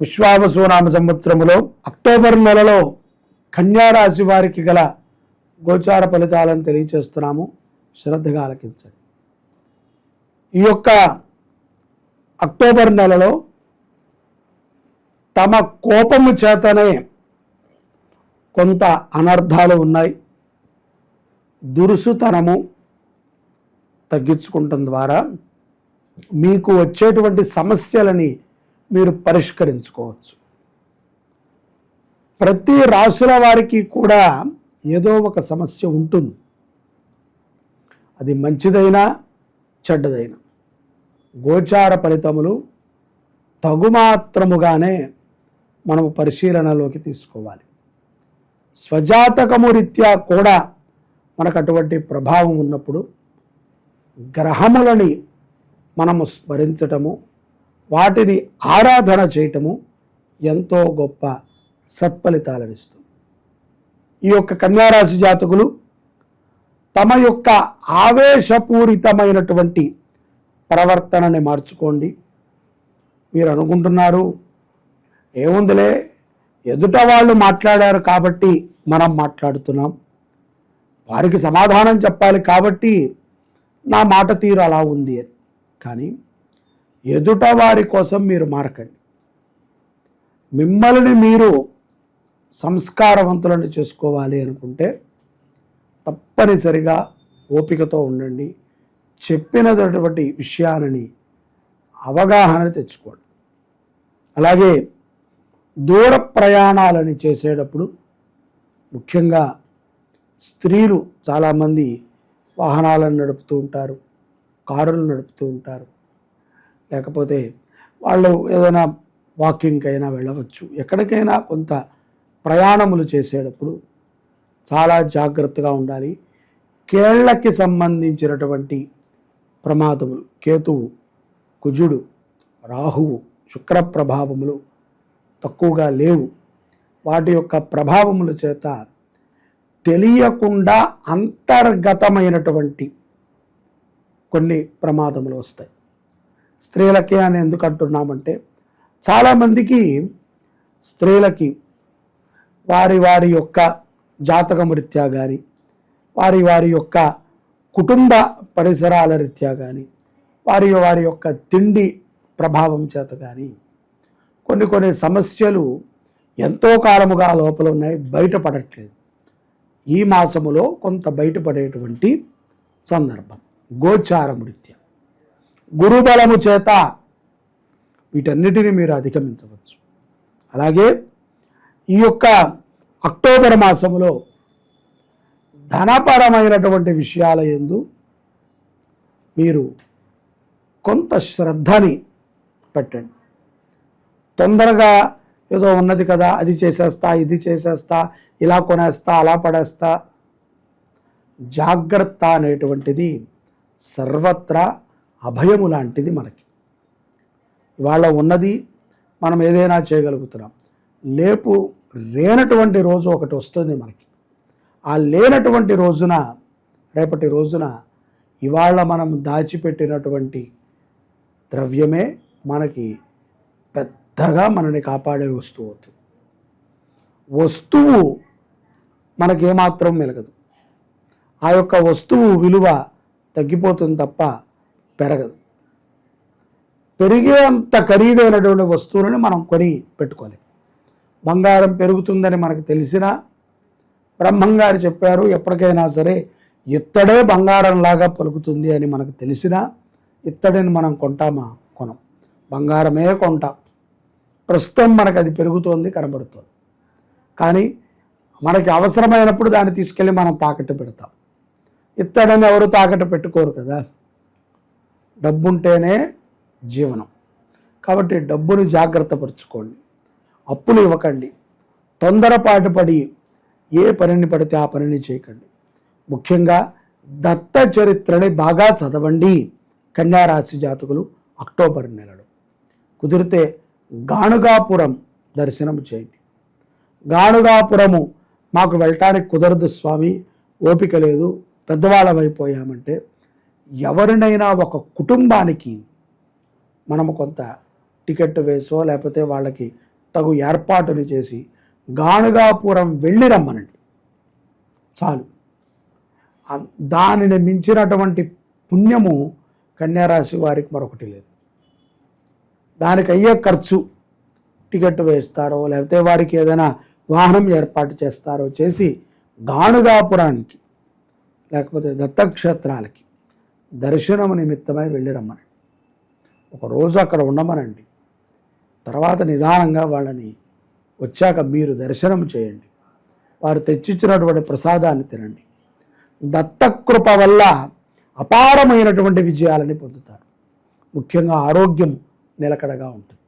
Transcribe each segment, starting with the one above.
విశ్వావసునామ సంవత్సరములో October నెలలో కన్యా రాశి వారికి గల గోచార ఫలితాలను తెలియచేస్తున్నాము. శ్రద్ధగా ఆలకించండి. ఈ యొక్క అక్టోబర్ నెలలో తమ కోపము చేతనే కొంత అనర్థాలు ఉన్నాయి. దురుసుతనము తగ్గించుకుంటం ద్వారా మీకు వచ్చేటువంటి సమస్యలని మీరు పరిష్కరించుకోవచ్చు. ప్రతి రాసుల వారికి కూడా ఏదో ఒక సమస్య ఉంటుంది. అది మంచిదైనా చెడ్డదైనా. గోచార ఫలితములు తగుమాత్రముగానే మనము పరిశీలనలోకి తీసుకోవాలి. స్వజాతకము రీత్యా కూడా మనకు అటువంటి ప్రభావం ఉన్నప్పుడు గ్రహములని మనము స్మరించటము వాటిని ఆరాధన చేయటము ఎంతో గొప్ప సత్ఫలితాలను ఇస్తుంది ఈ యొక్క కన్యారాశి జాతకులు తమ యొక్క ఆవేశపూరితమైనటువంటి ప్రవర్తనని మార్చుకోండి. మీరు అనుకుంటున్నారు ఏముందిలే ఎదుట వాళ్ళు మాట్లాడారు కాబట్టి మనం మాట్లాడుతున్నాం. వారికి సమాధానం చెప్పాలి కాబట్టి నా మాట తీరు అలా ఉంది అని. కానీ ఎదుట వారి కోసం మీరు మారకండి. మిమ్మల్ని మీరు సంస్కారవంతులను చేసుకోవాలి అనుకుంటే తప్పనిసరిగా ఓపికతో ఉండండి. చెప్పినటువంటి విషయాలని అవగాహన తెచ్చుకోండి. అలాగే దూర ప్రయాణాలని చేసేటప్పుడు ముఖ్యంగా స్త్రీలు చాలామంది వాహనాలను నడుపుతూ ఉంటారు కారులు నడుపుతూ ఉంటారు. లేకపోతే వాళ్ళు ఏదైనా వాకింగ్కి అయినా వెళ్ళవచ్చు. ఎక్కడికైనా కొంత ప్రయాణములు చేసేటప్పుడు చాలా జాగ్రత్తగా ఉండాలి. కేళ్ళకి సంబంధించినటువంటి ప్రమాదములు కేతువు కుజుడు రాహువు శుక్ర ప్రభావములు తక్కువగా లేవు. వాటి యొక్క ప్రభావముల చేత తెలియకుండా అంతర్గతమైనటువంటి కొన్ని ప్రమాదములు వస్తాయి. స్త్రీలకి అని ఎందుకు అంటున్నామంటే చాలామందికి స్త్రీలకి వారి వారి యొక్క జాతకం రీత్యా కానీ వారి వారి యొక్క కుటుంబ పరిసరాల రీత్యా కానీ వారి వారి యొక్క తిండి ప్రభావం చేత కానీ కొన్ని కొన్ని సమస్యలు ఎంతో కాలముగా లోపల ఉన్నాయి బయటపడట్లేదు. ఈ మాసములో కొంత బయటపడేటువంటి సందర్భం గోచార రీత్యా. గురుబలము చేత వీటన్నిటిని మీరు అధిగమించవచ్చు. అలాగే ఈ యొక్క అక్టోబర్ మాసంలో ధనపరమైనటువంటి విషయాల ఎందు మీరు కొంత శ్రద్ధని పెట్టండి. తొందరగా ఏదో ఉన్నది కదా అది చేసేస్తా ఇది చేసేస్తా ఇలా కొనేస్తా అలా పడేస్తా. జాగ్రత్త అనేటువంటిది సర్వత్రా అభయము లాంటిది మనకి. ఇవాళ ఉన్నది మనం ఏదైనా చేయగలుగుతున్నాం. లేపు లేనటువంటి రోజు ఒకటి వస్తుంది మనకి. ఆ లేనటువంటి రోజున రేపటి రోజున ఇవాళ మనం దాచిపెట్టినటువంటి ద్రవ్యమే మనకి పెద్దగా మనని కాపాడే వస్తువు అవుతుంది. వస్తువు మనకేమాత్రం మెలగదు. ఆ యొక్క వస్తువు విలువ తగ్గిపోతుంది తప్ప పెరగదు. పెరిగేంత ఖరీదైనటువంటి వస్తువులను మనం కొని పెట్టుకోలేము బంగారం పెరుగుతుందని మనకు తెలిసినా బ్రహ్మంగారు చెప్పారు ఎప్పటికైనా సరే ఇత్తడే బంగారంలాగా పలుకుతుంది అని మనకు తెలిసినా ఇత్తడిని మనం కొంటామా? కొనం. బంగారమే కొంటాం. ప్రస్తుతం మనకు అది పెరుగుతోంది కనబడుతోంది. కానీ మనకి అవసరమైనప్పుడు దాన్ని తీసుకెళ్ళి మనం తాకట్టు పెడతాం. ఇత్తడని ఎవరు తాకట్టు పెట్టుకోరు కదా. డబ్బుంటేనే జీవనం. కాబట్టి డబ్బును జాగ్రత్త పరుచుకోండి. అప్పులు ఇవ్వకండి. తొందరపాటు పడి ఏ పనిని పడితే ఆ పనిని చేయకండి. ముఖ్యంగా దత్త చరిత్రని బాగా చదవండి. కన్యారాశి జాతకులు అక్టోబర్ నెలలో. కుదిరితే గాణుగాపురం దర్శనం చేయండి. గాణుగాపురము మాకు వెళ్ళటానికి కుదరదు స్వామి. ఓపిక లేదు. పెద్దవాళ్ళమైపోయామంటే ఎవరినైనా ఒక కుటుంబానికి మనము కొంత టికెట్ వేసో లేకపోతే వాళ్ళకి తగు ఏర్పాటుని చేసి గానుగాపురం వెళ్ళి రమ్మనండి. చాలు. దానిని మించినటువంటి పుణ్యము కన్యారాశి వారికి మరొకటి లేదు. దానికి అయ్యే ఖర్చు టికెట్ వేస్తారో లేకపోతే వారికి ఏదైనా వాహనం ఏర్పాటు చేస్తారో చేసి గానుగాపురానికి లేకపోతే దత్తక్షేత్రాలకి దర్శనం నిమిత్తమై వెళ్ళి రమ్మని. ఒక రోజు అక్కడ ఉండమనండి. తర్వాత నిదానంగా వాళ్ళని వచ్చాక మీరు దర్శనం చేయండి. వారు తెచ్చిచ్చినటువంటి ప్రసాదాన్ని తినండి. దత్తకృప వల్ల అపారమైనటువంటి విజయాలని పొందుతారు. ముఖ్యంగా ఆరోగ్యం నిలకడగా ఉంటుంది.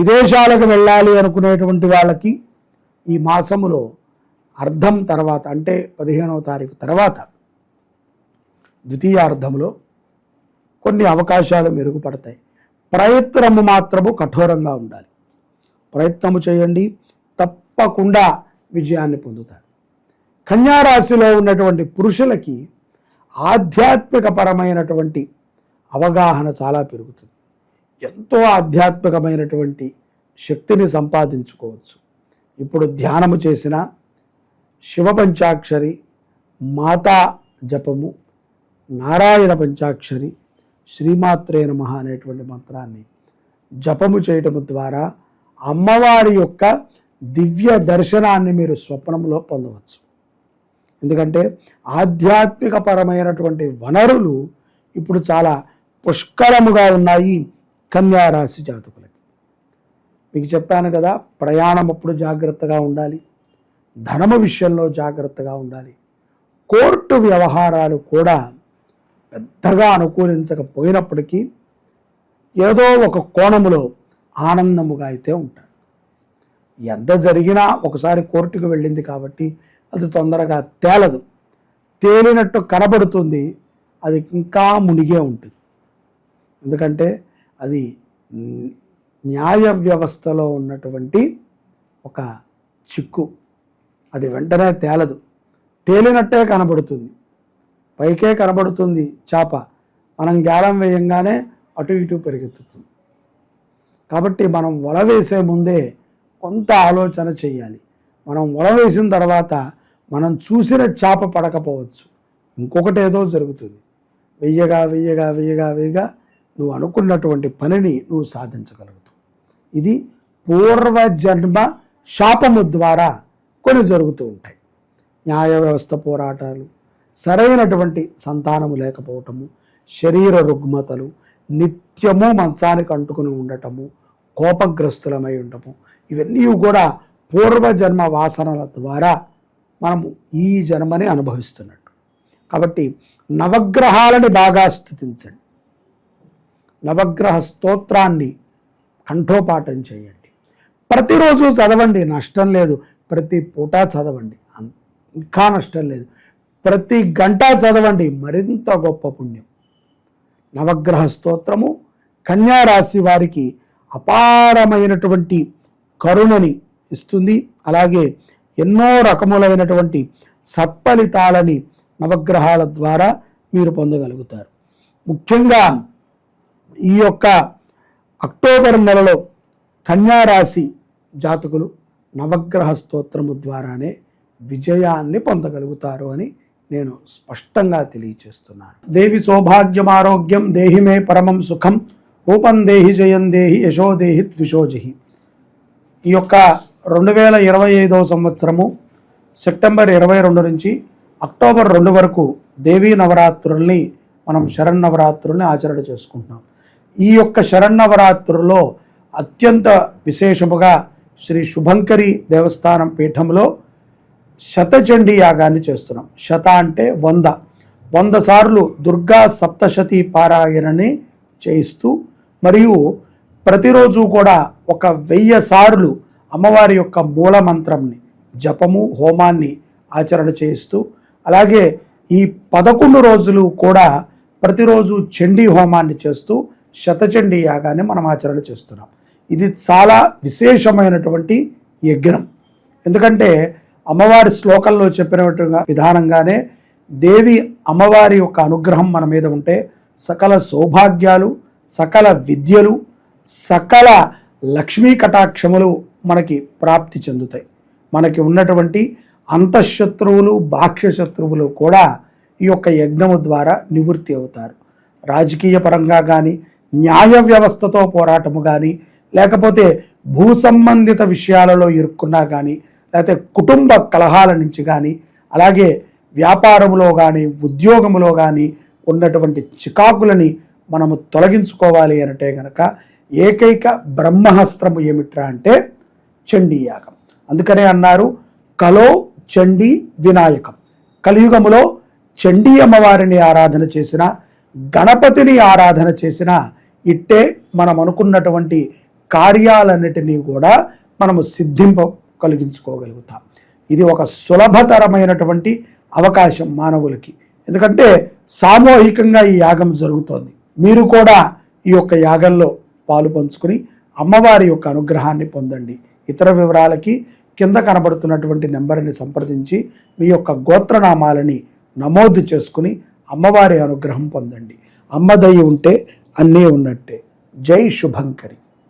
విదేశాలకు వెళ్ళాలి అనుకునేటువంటి వాళ్ళకి ఈ మాసములో అర్ధం తర్వాత అంటే పదిహేనవ తారీఖు తర్వాత ద్వితీయార్థంలో కొన్ని అవకాశాలు మెరుగుపడతాయి. ప్రయత్నము మాత్రము కఠోరంగా ఉండాలి. ప్రయత్నము చేయండి తప్పకుండా విజయాన్ని పొందుతారు. కన్యారాశిలో ఉన్నటువంటి పురుషులకి ఆధ్యాత్మిక పరమైనటువంటి అవగాహన చాలా పెరుగుతుంది. ఎంతో ఆధ్యాత్మికమైనటువంటి శక్తిని సంపాదించుకోవచ్చు. ఇప్పుడు ధ్యానము చేసిన శివ పంచాక్షరి మాతా జపము నారాయణ పంచాక్షరి శ్రీమాత్రే నమ అనేటువంటి మంత్రాన్ని జపము చేయటము ద్వారా అమ్మవారి యొక్క దివ్య దర్శనాన్ని మీరు స్వప్నంలో పొందవచ్చు. ఎందుకంటే ఆధ్యాత్మిక పరమైనటువంటి వనరులు ఇప్పుడు చాలా పుష్కలముగా ఉన్నాయి కన్యారాశి జాతకులకి. మీకు చెప్పాను కదా ప్రయాణం అప్పుడు జాగ్రత్తగా ఉండాలి. ధనము విషయంలో జాగ్రత్తగా ఉండాలి. కోర్టు వ్యవహారాలు కూడా పెద్దగా అనుకూలించకపోయినప్పటికీ ఏదో ఒక కోణములో ఆనందముగా అయితే ఉంటాడు. ఎంత జరిగినా ఒకసారి కోర్టుకు వెళ్ళింది కాబట్టి అది తొందరగా తేలదు. తేలినట్టు కనబడుతుంది అది ఇంకా మునిగే ఉంటుంది. ఎందుకంటే అది న్యాయ వ్యవస్థలో ఉన్నటువంటి ఒక చిక్కు. అది వెంటనే తేలదు. తేలినట్టే కనబడుతుంది. పైకే కనబడుతుంది చేప. మనం గాలం వేయంగానే అటు ఇటు పరిగెత్తుతుంది. కాబట్టి మనం వల వేసే ముందే కొంత ఆలోచన చేయాలి. మనం వల వేసిన తర్వాత మనం చూసిన చేప పడకపోవచ్చు. ఇంకొకటి ఏదో జరుగుతుంది. వెయ్యగా వెయ్యగా వెయ్యగా వెయ్యగా నువ్వు అనుకున్నటువంటి పనిని నువ్వు సాధించగలుగుతావు. ఇది పూర్వజన్మ శాపము ద్వారా కొన్ని జరుగుతూ ఉంటాయి. న్యాయ వ్యవస్థ పోరాటాలు సరైనటువంటి సంతానము లేకపోవటము శరీర రుగ్మతలు నిత్యము మంచానికి అంటుకుని ఉండటము కోపగ్రస్తులమై ఉండటము ఇవన్నీ కూడా పూర్వజన్మ వాసనల ద్వారా మనము ఈ జన్మని అనుభవిస్తున్నట్టు. కాబట్టి నవగ్రహాలని బాగా స్థుతించండి. నవగ్రహ స్తోత్రాన్ని కంఠోపాఠం చేయండి. ప్రతిరోజు చదవండి నష్టం లేదు. ప్రతి పూట చదవండి. ఇంకా నష్టం లేదు. ప్రతి గంట చదవండి. మరింత గొప్ప పుణ్యం. నవగ్రహ స్తోత్రము కన్యారాశి వారికి అపారమైనటువంటి కరుణని ఇస్తుంది. అలాగే ఎన్నో రకములైనటువంటి సత్ఫలితాలని నవగ్రహాల ద్వారా మీరు పొందగలుగుతారు. ముఖ్యంగా ఈ యొక్క అక్టోబర్ నెలలో కన్యారాశి జాతకులు నవగ్రహ స్తోత్రము ద్వారానే విజయాన్ని పొందగలుగుతారు అని నేను స్పష్టంగా తెలియచేస్తున్నాను. దేవి సౌభాగ్యం ఆరోగ్యం దేహిమే పరమం సుఖం రూపం దేహి జయం దేహి యశో దేహి ద్విషోజహి ఈ యొక్క రెండు వేల ఇరవై ఐదవ సంవత్సరము సెప్టెంబర్ ఇరవై రెండు నుంచి అక్టోబర్ రెండు వరకు దేవీ నవరాత్రుల్ని మనం శరన్నవరాత్రుల్ని ఆచరణ చేసుకుంటున్నాం. ఈ యొక్క శరన్నవరాత్రుల్లో అత్యంత విశేషముగా శ్రీ శుభంకరి దేవస్థానం పీఠంలో శతచండీ యాగాన్ని చేస్తున్నాం. శత అంటే వంద. వంద సార్లు దుర్గా సప్తశతి పారాయణని చేయిస్తూ మరియు ప్రతిరోజు కూడా ఒక వెయ్యి సార్లు అమ్మవారి యొక్క మూల మంత్రంని జపము హోమాన్ని ఆచరణ చేయిస్తూ అలాగే ఈ పదకొండు రోజులు కూడా ప్రతిరోజు చండీ హోమాన్ని చేస్తూ శతచండీ యాగాన్ని మనం ఆచరణ చేస్తున్నాం. ఇది చాలా విశేషమైనటువంటి యజ్ఞం. ఎందుకంటే అమ్మవారి శ్లోకంలో చెప్పిన విధానంగానే దేవి అమ్మవారి యొక్క అనుగ్రహం మన మీద ఉంటే సకల సౌభాగ్యాలు సకల విద్యలు సకల లక్ష్మీ కటాక్షములు మనకి ప్రాప్తి చెందుతాయి. మనకి ఉన్నటువంటి అంతఃశత్రువులు బాహ్య శత్రువులు కూడా ఈ యొక్క యజ్ఞము ద్వారా నివృత్తి అవుతారు. రాజకీయ పరంగా కానీ న్యాయ వ్యవస్థతో పోరాటము కానీ లేకపోతే భూ సంబంధిత విషయాలలో ఇరుక్కున్నా కానీ లేకపోతే కుటుంబ కలహాల నుంచి కానీ అలాగే వ్యాపారములో కానీ ఉద్యోగములో కానీ ఉన్నటువంటి చికాకులని మనము తొలగించుకోవాలి అంటే గనక ఏకైక బ్రహ్మహస్త్రము ఏమిట్రా అంటే చండీ యాగం. అందుకనే అన్నారు కలో చండీ వినాయకం. కలియుగములో చండీ అమ్మవారిని ఆరాధన చేసిన గణపతిని ఆరాధన చేసిన ఇట్టే మనం అనుకున్నటువంటి కార్యాలన్నిటినీ కూడా మనము సిద్ధింప కలిగించుకోగలుగుతాం. ఇది ఒక సులభతరమైనటువంటి అవకాశం మానవులకి. ఎందుకంటే సామూహికంగా ఈ యాగం జరుగుతోంది. మీరు కూడా ఈ యొక్క యాగంలో పాలు పంచుకుని అమ్మవారి యొక్క అనుగ్రహాన్ని పొందండి. ఇతర వివరాలకి కింద కనబడుతున్నటువంటి నెంబర్ని సంప్రదించి మీ యొక్క గోత్రనామాలని నమోదు చేసుకుని అమ్మవారి అనుగ్రహం పొందండి. అమ్మ ఉంటే అన్నీ ఉన్నట్టే. జై శుభంకరి.